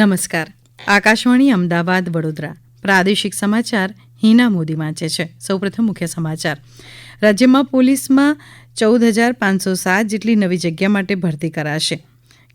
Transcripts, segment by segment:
નમસ્કાર. આકાશવાણી અમદાવાદ વડોદરા. પ્રાદેશિક સમાચાર હિના મોદી વાંચે છે. સૌપ્રથમ મુખ્ય સમાચાર. રાજ્યમાં પોલીસમાં ચૌદ હજાર પાંચસો સાત જેટલી નવી જગ્યા માટે ભરતી કરાશે.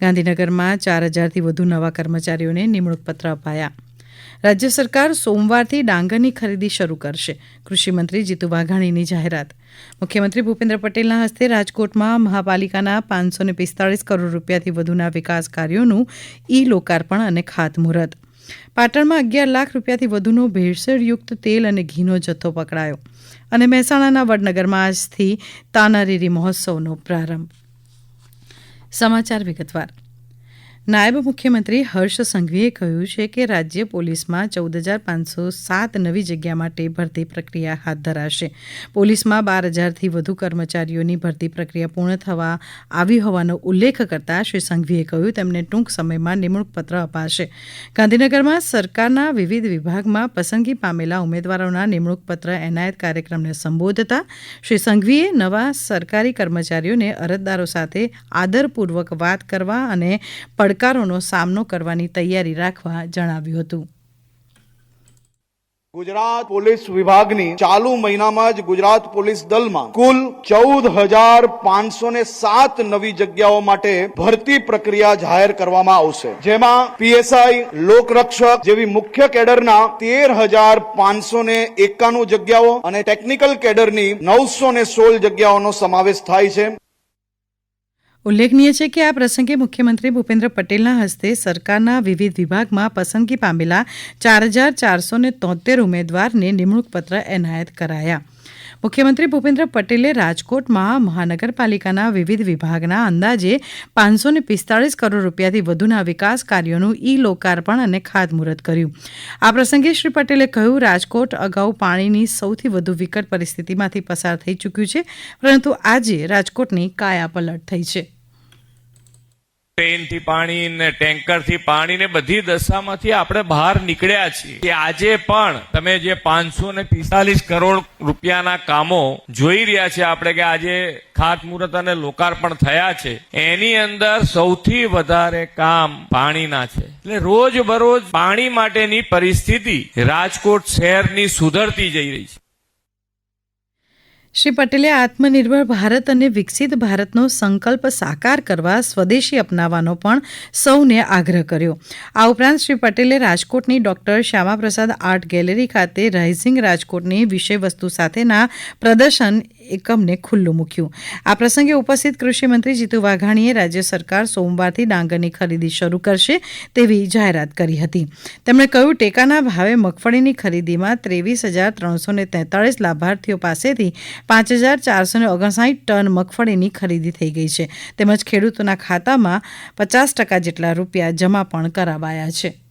ગાંધીનગરમાં ચાર હજારથી વધુ નવા કર્મચારીઓને નિમણૂક પત્ર અપાયા. રાજ્ય સરકાર સોમવારથી ડાંગરની ખરીદી શરૂ કરશે. કૃષિમંત્રી જીતુ વાઘાણીની જાહેરાત. મુખ્યમંત્રી ભૂપેન્દ્ર પટેલના હસ્તે રાજકોટમાં મહાપાલિકાના પાંચસો પિસ્તાળીસ કરોડ રૂપિયાથી વધુના વિકાસ કાર્યોનું ઈ લોકાર્પણ અને ખાતમુહૂર્ત. પાટણમાં અગિયાર લાખ રૂપિયાથી વધુનો ભેળસેળયુક્ત તેલ અને ઘીનો જથ્થો પકડાયો અને મહેસાણાના વડનગરમાં આજથી તાનારીરી મહોત્સવનો પ્રારંભ. સમાચાર વિગતવાર. નાયબ મુખ્યમંત્રી હર્ષ સંઘવીએ કહ્યું છે કે રાજ્ય પોલીસમાં ચૌદ હજાર પાંચસો સાત નવી જગ્યા માટે ભરતી પ્રક્રિયા હાથ ધરાશે. પોલીસમાં બાર હજારથી વધુ કર્મચારીઓની ભરતી પ્રક્રિયા પૂર્ણ થવા આવી હોવાનો ઉલ્લેખ કરતા શ્રી સંઘવીએ કહ્યું, તેમને ટૂંક સમયમાં નિમણૂક પત્ર અપાશે. ગાંધીનગરમાં સરકારના વિવિધ વિભાગમાં પસંદગી પામેલા ઉમેદવારોના નિમણૂક પત્ર એનાયત કાર્યક્રમને સંબોધતા શ્રી સંઘવીએ નવા સરકારી કર્મચારીઓને અરજદારો સાથે આદરપૂર્વક વાત કરવા અને પડકારોનો સામનો કરવાની તૈયારી રાખવા જણાવ્યું હતું. ગુજરાત પોલીસ વિભાગની ચાલુ મહિનામાં જ ગુજરાત પોલીસ દળમાં કુલ ચૌદ હજાર પાંચસો ને સાત નવી જગ્યાઓ માટે ભરતી પ્રક્રિયા જાહેર કરવામાં આવશે. જેમાં પીએસઆઈ લોકરક્ષક જેવી મુખ્ય કેડરના તેર હજાર પાંચસો ને એકાણું જગ્યાઓ અને ટેકનિકલ કેડરની નવસો ને સોળ જગ્યાઓનો સમાવેશ થાય છે. ઉલ્લેખનીય છે કે આ પ્રસંગે મુખ્યમંત્રી ભૂપેન્દ્ર પટેલના હસ્તે સરકારના વિવિધ વિભાગમાં પસંદગી પામેલા ચાર હજાર ચારસો ને તોતેર ઉમેદવારને નિમણૂંકપત્ર એનાયત કરાયા. મુખ્યમંત્રી ભૂપેન્દ્ર પટેલે રાજકોટમાં મહાનગરપાલિકાના વિવિધ વિભાગના અંદાજે પાંચસો ને પિસ્તાળીસ કરોડ રૂપિયાથી વધુના વિકાસ કાર્યોનું ઈ લોકાર્પણ અને ખાતમુહૂર્ત કર્યું. આ પ્રસંગે શ્રી પટેલે કહ્યું, રાજકોટ અગાઉ પાણીની સૌથી વધુ વિકટ પરિસ્થિતિમાંથી પસાર થઈ ચૂક્યું છે, પરંતુ આજે રાજકોટની કાયાપલટ થઈ છે. ટ્રેનથી પાણી ને ટેન્કરથી પાણી ને બધી દશામાંથી આપણે બહાર નીકળ્યા છીએ. આજે પણ તમે જે પાંચસો ને પિસ્તાલીસ કરોડ રૂપિયાના કામો જોઈ રહ્યા છે આપણે કે આજે ખાતમુહૂર્ત અને લોકાર્પણ થયા છે, એની અંદર સૌથી વધારે કામ પાણીના છે. એટલે રોજ બરોજ પાણી માટેની પરિસ્થિતિ રાજકોટ શહેરની સુધરતી જઈ રહી છે. શ્રી પટેલે આત્મનિર્ભર ભારત અને વિકસિત ભારતનો સંકલ્પ સાકાર કરવા સ્વદેશી અપનાવવાનો પણ સૌને આગ્રહ કર્યો. આ ઉપરાંત શ્રી પટેલે રાજકોટની ડોક્ટર શ્યામાપ્રસાદ આર્ટ ગેલેરી ખાતે રાઇઝિંગ રાજકોટની વિષયવસ્તુ સાથેના પ્રદર્શન એકમને ખુલ્લું મૂક્યું. આ પ્રસંગે ઉપસ્થિત કૃષિમંત્રી જીતુ વાઘાણીએ રાજ્ય સરકાર સોમવારથી ડાંગરની ખરીદી શરૂ કરશે તેવી જાહેરાત કરી હતી. તેમણે કહ્યું, ટેકાના ભાવે મગફળીની ખરીદીમાં ત્રેવીસ હજાર ત્રણસો ને તેતાળીસ લાભાર્થીઓ પાસેથી પાંચ હજાર ચારસો ને ઓગણસાઠ ટન મગફળીની ખરીદી થઈ ગઈ છે. તેમજ ખેડૂતોના ખાતામાં પચાસ ટકા જેટલા રૂપિયા જમા પણ કરાવાયા છે.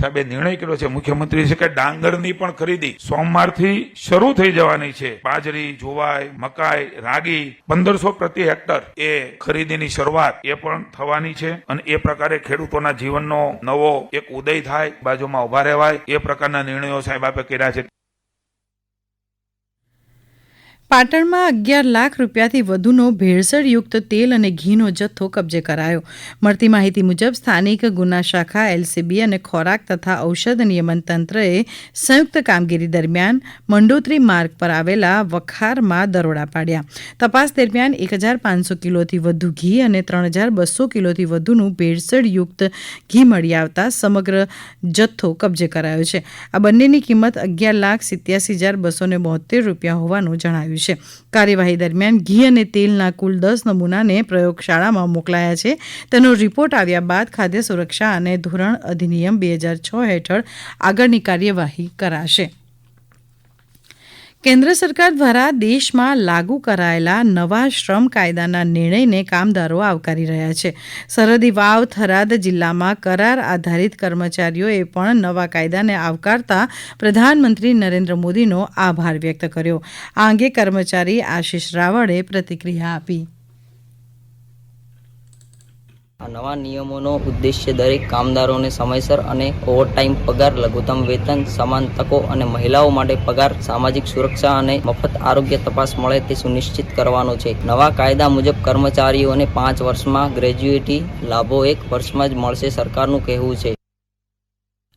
સાહેબે નિર્ણય કર્યો છે. મુખ્યમંત્રી છે કે ડાંગરની પણ ખરીદી સોમવારથી શરૂ થઈ જવાની છે. બાજરી, જોવાય, મકાઈ, રાગી પંદરસો પ્રતિ હેક્ટર એ ખરીદીની શરૂઆત એ પણ થવાની છે અને એ પ્રકારે ખેડૂતોના જીવનનો નવો એક ઉદય થાય, બાજુમાં ઊભા રહેવાય. એ પ્રકારના નિર્ણયો સાહેબ આપે કર્યા છે. પાટણમાં અગિયાર લાખ રૂપિયાથી વધુનો ભેળસેળયુક્ત તેલ અને ઘીનો જથ્થો કબજે કરાયો. મળતી માહિતી મુજબ સ્થાનિક ગુના શાખા, એલસીબી અને ખોરાક તથા ઔષધ નિયમન તંત્રએ સંયુક્ત કામગીરી દરમિયાન મંડોત્રી માર્ગ પર આવેલા વખારમાં દરોડા પાડ્યા. તપાસ દરમિયાન એક હજાર પાંચસો કિલોથી વધુ ઘી અને ત્રણ હજાર બસો કિલોથી વધુનું ભેળસેળયુક્ત ઘી મળી આવતા સમગ્ર જથ્થો કબજે કરાયો છે. આ બંનેની કિંમત અગિયાર લાખ સિત્યાસી હજાર બસો બોતેર રૂપિયા હોવાનું જણાવ્યું છે. કાર્યવાહી દરમિયાન ઘી અને તેલના કુલ દસ નમૂનાને પ્રયોગશાળામાં મોકલાયા છે. તેનો રિપોર્ટ આવ્યા બાદ ખાદ્ય સુરક્ષા અને ધોરણ અધિનિયમ બે હજાર છ હેઠળ આગળની કાર્યવાહી કરાશે. કેન્દ્ર સરકાર દ્વારા દેશમાં લાગુ કરાયેલા નવા શ્રમ કાયદાના નિર્ણયને કામદારો આવકારી રહ્યા છે. સરહદી વાવ, થરાદ જિલ્લામાં કરાર આધારિત કર્મચારીઓએ પણ નવા કાયદાને આવકારતા પ્રધાનમંત્રી નરેન્દ્ર મોદીનો આભાર વ્યક્ત કર્યો. આ અંગે કર્મચારી આશિષ રાવળે પ્રતિક્રિયા આપી. નવા નિયમોનો ઉદ્દેશ્ય દરેક કામદારોને સમયસર અને ઓવરટાઈમ પગાર, લઘુત્તમ વેતન, સમાન તકો અને મહિલાઓ માટે પગાર, સામાજિક સુરક્ષા અને મફત આરોગ્ય તપાસ મળે તે સુનિશ્ચિત કરવાનો છે. નવા કાયદા મુજબ કર્મચારીઓને પાંચ વર્ષમાં ગ્રેજ્યુએટી લાભો એક વર્ષમાં જ મળશે સરકારનું કહેવું છે.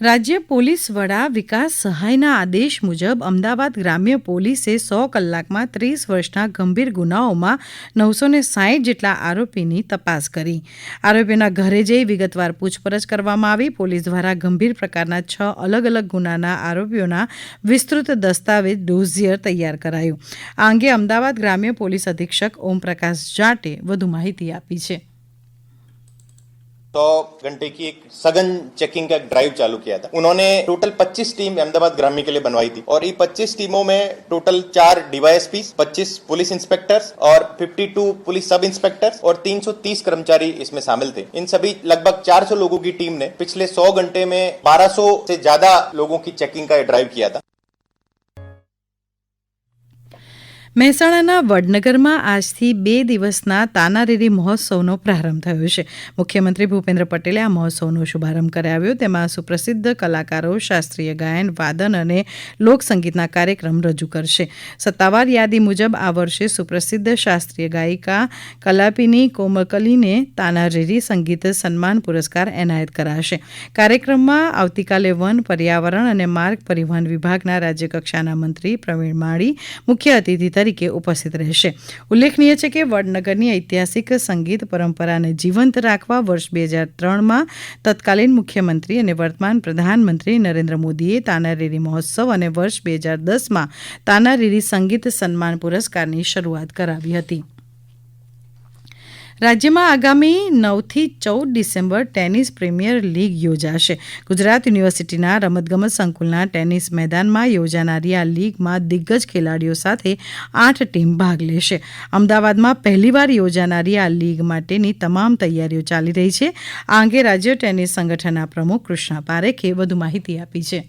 રાજ્ય પોલીસ વડા વિકાસ સહાયના આદેશ મુજબ અમદાવાદ ગ્રામ્ય પોલીસે સો કલાકમાં ત્રીસ વર્ષના ગંભીર ગુનાઓમાં નવસો ને સાહીઠ જેટલા આરોપીની તપાસ કરી. આરોપીના ઘરે જઈ વિગતવાર પૂછપરછ કરવામાં આવી. પોલીસ દ્વારા ગંભીર પ્રકારના છ અલગ અલગ ગુનાના આરોપીઓના વિસ્તૃત દસ્તાવેજ ડોઝિયર તૈયાર કરાયું. આ અંગે અમદાવાદ ગ્રામ્ય પોલીસ અધિક્ષક ઓમપ્રકાશ જાટે વધુ માહિતી આપી છે. सौ घंटे की एक सघन चेकिंग का ड्राइव चालू किया था। उन्होंने टोटल 25 टीम अहमदाबाद ग्रामीण के लिए बनवाई थी। और ये 25 टीमों में टोटल चार डीवाईएसपी 25 पुलिस इंस्पेक्टर्स और 52 पुलिस सब इंस्पेक्टर्स और 330 कर्मचारी इसमें शामिल थे। इन सभी लगभग 400 लोगों की टीम ने पिछले 100 घंटे में 1200 से ज़्यादा लोगों की चेकिंग का ड्राइव किया था। મહેસાણાના વડનગરમાં આજથી બે દિવસના તાનારીરી મહોત્સવનો પ્રારંભ થયો છે. મુખ્યમંત્રી ભૂપેન્દ્ર પટેલે આ મહોત્સવનો શુભારંભ કરાવ્યો તેમાં સુપ્રસિદ્ધ કલાકારો, શાસ્ત્રીય ગાયન, વાદન અને લોકસંગીતના કાર્યક્રમ રજૂ કરશે. સત્તાવાર યાદી મુજબ આ વર્ષે સુપ્રસિદ્ધ શાસ્ત્રીય ગાયિકા કલાપીની કોમકલીને તાનારીરી સંગીત સન્માન પુરસ્કાર એનાયત કરાશે. કાર્યક્રમમાં આવતીકાલે વન પર્યાવરણ અને માર્ગ પરિવહન વિભાગના રાજ્યકક્ષાના મંત્રી પ્રવીણ માળી, મુખ્ય અતિથિ તરીકે ઉપસ્થિત રહેશે. ઉલ્લેખનીય છે કે વડનગરની ઐતિહાસિક સંગીત પરંપરાને જીવંત રાખવા વર્ષ બે હજાર ત્રણમાં તત્કાલીન મુખ્યમંત્રી અને વર્તમાન પ્રધાનમંત્રી નરેન્દ્ર મોદીએ તાનારીરી મહોત્સવ અને વર્ષ બે હજાર દસમાં તાનારીરી સંગીત સન્માન પુરસ્કારની શરૂઆત કરાવી હતી. રાજ્યમાં આગામી નવથી ચૌદ ડિસેમ્બર ટેનિસ પ્રીમિયર લીગ યોજાશે. ગુજરાત યુનિવર્સિટીના રમતગમત સંકુલના ટેનિસ મેદાનમાં યોજાનારી આ લીગમાં દિગ્ગજ ખેલાડીઓ સાથે આઠ ટીમ ભાગ લેશે. અમદાવાદમાં પહેલીવાર યોજાનારી આ લીગ માટેની તમામ તૈયારીઓ ચાલી રહી છે. આ અંગે રાજ્ય ટેનિસ સંગઠનના પ્રમુખ કૃષ્ણા પારેખે વધુ માહિતી આપી છે.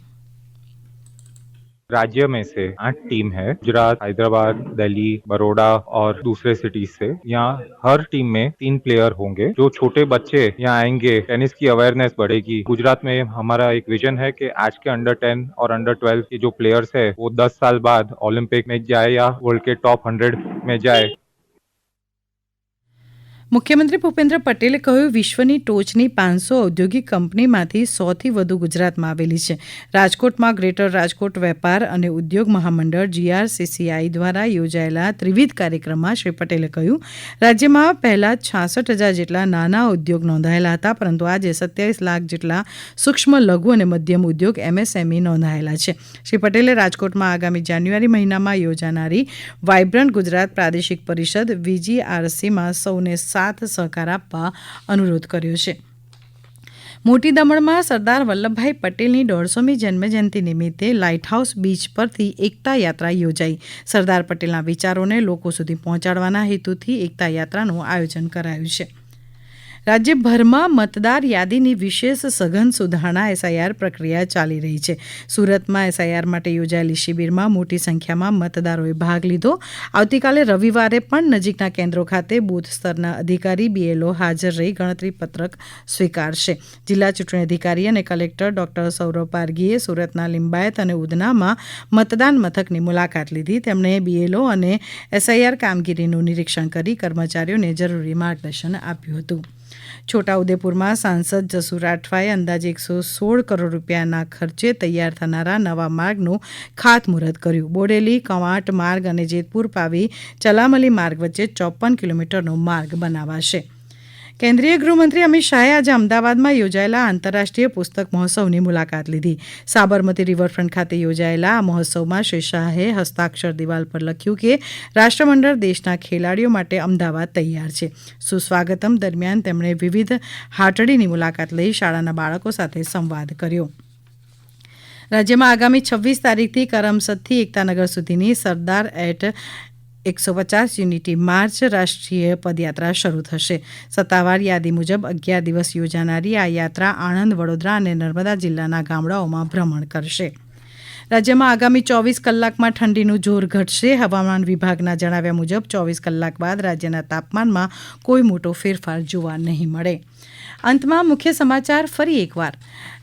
राज्य में से आठ टीम है। गुजरात, हैदराबाद, दिल्ली बड़ोड़ा और दूसरे सिटीज़ से। यहाँ हर टीम में तीन प्लेयर होंगे। जो छोटे बच्चे यहाँ आएँगे टेनिस की अवेयरनेस बढ़ेगी। गुजरात में हमारा एक विजन है कि आज के अंडर टेन और अंडर ट्वेल्व के जो प्लेयर्स है, वो दस साल बाद ओलंपिक में जाए या वर्ल्ड के टॉप हंड्रेड में जाए। મુખ્યમંત્રી ભૂપેન્દ્ર પટેલે કહ્યું, વિશ્વની ટોચની પાંચસો ઔદ્યોગિક કંપનીમાંથી સોથી વધુ ગુજરાતમાં આવેલી છે. રાજકોટમાં ગ્રેટર રાજકોટ વેપાર અને ઉદ્યોગ મહામંડળ જીઆરસીસીઆઈ દ્વારા યોજાયેલા ત્રિવિધ કાર્યક્રમમાં શ્રી પટેલે કહ્યું, રાજ્યમાં પહેલા છાસઠ હજાર જેટલા નાના ઉદ્યોગ નોંધાયેલા હતા, પરંતુ આજે સત્યાવીસ લાખ જેટલા સૂક્ષ્મ, લઘુ અને મધ્યમ ઉદ્યોગ એમએસએમઈ નોંધાયેલા છે. શ્રી પટેલે રાજકોટમાં આગામી જાન્યુઆરી મહિનામાં યોજાનારી વાયબ્રન્ટ ગુજરાત પ્રાદેશિક પરિષદ વીજીઆરસીમાં સૌને સાથ સહકાર આપવા અનુરોધ કર્યો છે. મોટી દમણમાં સરદાર વલ્લભભાઈ પટેલની દોઢસોમી જન્મજયંતિ નિમિત્તે લાઇટહાઉસ બીચ પરથી એકતા યાત્રા યોજાઈ. સરદાર પટેલના વિચારોને લોકો સુધી પહોંચાડવાના હેતુથી એકતા યાત્રાનું આયોજન કરાયું છે. રાજ્યભરમાં મતદાર યાદીની વિશેષ સઘન સુધારણા એસઆઈઆર પ્રક્રિયા ચાલી રહી છે. સુરતમાં એસઆઈઆર માટે યોજાયેલી શિબિરમાં મોટી સંખ્યામાં મતદારોએ ભાગ લીધો. આવતીકાલે રવિવારે પણ નજીકના કેન્દ્રો ખાતે બૂથ સ્તરના અધિકારી બીએલઓ હાજર રહી ગણતરી પત્રક સ્વીકારશે. જિલ્લા ચૂંટણી અધિકારી અને કલેક્ટર ડોક્ટર સૌરભ પારગીએ સુરતના લિંબાયત અને ઉધનામાં મતદાન મથકની મુલાકાત લીધી. તેમણે બીએલઓ અને એસઆઈઆર કામગીરીનું નિરીક્ષણ કરી કર્મચારીઓને જરૂરી માર્ગદર્શન આપ્યું હતું. છોટાઉદેપુરમાં સાંસદ જસુ રાઠવાએ અંદાજે એકસો સોળ કરોડ રૂપિયાના ખર્ચે તૈયાર થનારા નવા માર્ગનું ખાતમુહૂર્ત કર્યું. બોડેલી, કવાંટ માર્ગ અને જેતપુર પાવી ચલામલી માર્ગ વચ્ચે ચોપન કિલોમીટરનો માર્ગ બનાવાશે. કેન્દ્રીય ગૃહમંત્રી અમિત શાહે આજે અમદાવાદમાં યોજાયેલા આંતરરાષ્ટ્રીય પુસ્તક મહોત્સવની મુલાકાત લીધી. સાબરમતી રિવરફ્રન્ટ ખાતે યોજાયેલા આ મહોત્સવમાં શ્રી શાહે હસ્તાક્ષર દિવાલ પર લખ્યું કે, રાષ્ટ્રમંડળ દેશના ખેલાડીઓ માટે અમદાવાદ તૈયાર છે. સુસ્વાગતમ દરમિયાન તેમણે વિવિધ હાટડીની મુલાકાત લઈ શાળાના બાળકો સાથે સંવાદ કર્યો. રાજ્યમાં આગામી છવ્વીસ તારીખથી કરમસદથી એકતાનગર સુધીની સરદાર એટ એકસો પચાસ યુનિટી માર્ચ રાષ્ટ્રીય પદયાત્રા શરૂ થશે. સત્તાવાર યાદી મુજબ અગિયાર દિવસ યોજાનારી આ યાત્રા આણંદ, વડોદરા અને નર્મદા જિલ્લાના ગામડાઓમાં ભ્રમણ કરશે. રાજ્યમાં આગામી ચોવીસ કલાકમાં ઠંડીનું જોર ઘટશે. હવામાન વિભાગના જણાવ્યા મુજબ ચોવીસ કલાક બાદ રાજ્યના તાપમાનમાં કોઈ મોટો ફેરફાર જોવા નહીં મળે. અંતમાં મુખ્ય સમાચાર ફરી એકવાર.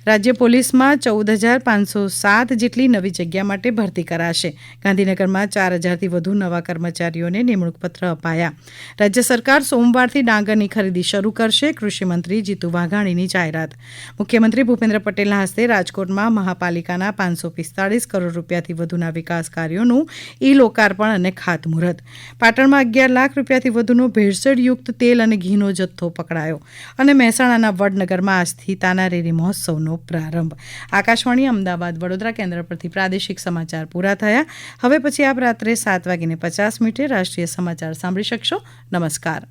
રાજ્ય પોલીસમાં ચૌદ હજાર પાંચસો સાત જેટલી નવી જગ્યા માટે ભરતી કરાશે. ગાંધીનગરમાં ચાર હજારથી વધુ નવા કર્મચારીઓને નિમણૂકપત્ર અપાયા. રાજ્ય સરકાર સોમવારથી ડાંગરની ખરીદી શરૂ કરશે કૃષિમંત્રી જીતુ વાઘાણીની જાહેરાત. મુખ્યમંત્રી ભૂપેન્દ્ર પટેલના હસ્તે રાજકોટમાં મહાપાલિકાના પાંચસો પિસ્તાળીસ કરોડ રૂપિયાથી વધુના વિકાસ કાર્યોનું ઈ લોકાર્પણ અને ખાતમુહૂર્ત. પાટણમાં અગિયાર લાખ રૂપિયાથી વધુનો ભેળસેળયુક્ત તેલ અને ઘીનો જથ્થો પકડાયો. અને મહેસાણાના વડનગરમાં આજથી તાનારીરી મહોત્સવનો પ્રારંભ. આકાશવાણી અમદાવાદ વડોદરા કેન્દ્ર પરથી પ્રાદેશિક સમાચાર પૂરા થયા. હવે પછી આપ રાત્રે સાત વાગીને પચાસ મિનિટે રાષ્ટ્રીય સમાચાર સાંભળી શકશો. નમસ્કાર.